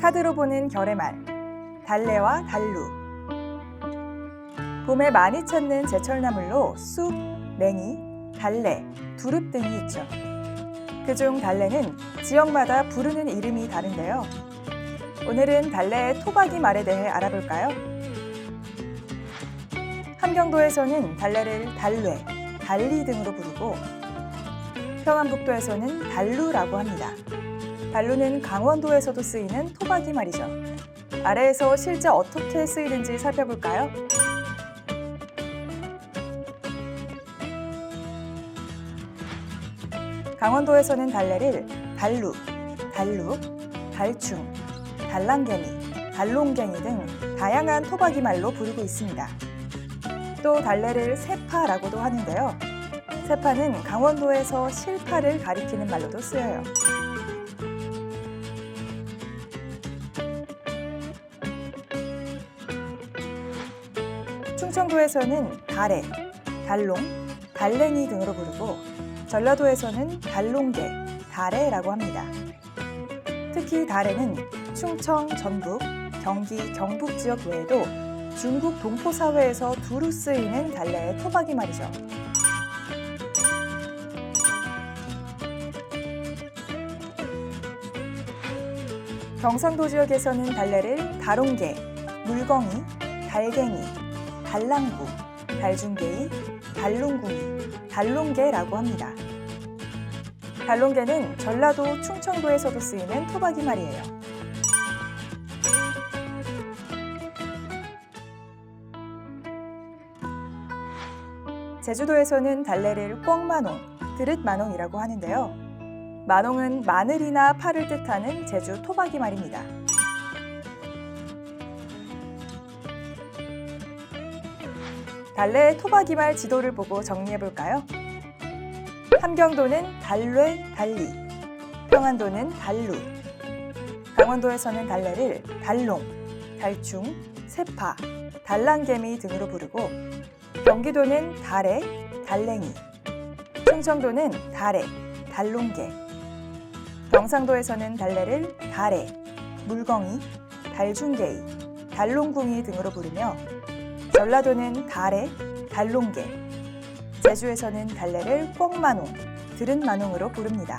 카드로 보는 결의 말 달래와 달루 봄에 많이 찾는 제철나물로 쑥, 냉이, 달래, 두릅 등이 있죠. 그중 달래는 지역마다 부르는 이름이 다른데요. 오늘은 달래의 토박이 말에 대해 알아볼까요? 함경도에서는 달래를 달뢰, 달리 등으로 부르고 평안북도에서는 달루라고 합니다. 달루는 강원도에서도 쓰이는 토박이 말이죠. 아래에서 실제 어떻게 쓰이는지 살펴볼까요? 강원도에서는 달래를 달루, 달룩, 달충, 달랑개미, 달롱갱이 등 다양한 토박이 말로 부르고 있습니다. 또 달래를 세파라고도 하는데요. 세파는 강원도에서 실파를 가리키는 말로도 쓰여요. 충청도에서는 달래, 달롱, 달랭이 등으로 부르고 전라도에서는 달롱개, 달래라고 합니다. 특히 달래는 충청, 전북, 경기, 경북 지역 외에도 중국 동포 사회에서 두루 쓰이는 달래의 토박이 말이죠. 경상도 지역에서는 달래를 다롱개, 물건이, 달갱이, 달랑구, 달중개이, 달롱궁이, 달롱개라고 합니다. 달롱개는 전라도 충청도에서도 쓰이는 토박이 말이에요. 제주도에서는 달래를 꿩마농, 드릇마농이라고 하는데요. 마농은 마늘이나 파를 뜻하는 제주 토박이 말입니다. 달래 토박이말 지도를 보고 정리해 볼까요? 함경도는 달뢰, 달리, 평안도는 달루, 강원도에서는 달래를 달롱, 달충, 세파, 달랑개미 등으로 부르고 경기도는 달래, 달랭이, 충청도는 달래, 달롱개, 경상도에서는 달래를 달래, 물건이, 달중개이, 달롱궁이 등으로 부르며 전라도는 달래, 달롱개, 제주에서는 달래를 꿩마농, 들은 마농으로 부릅니다.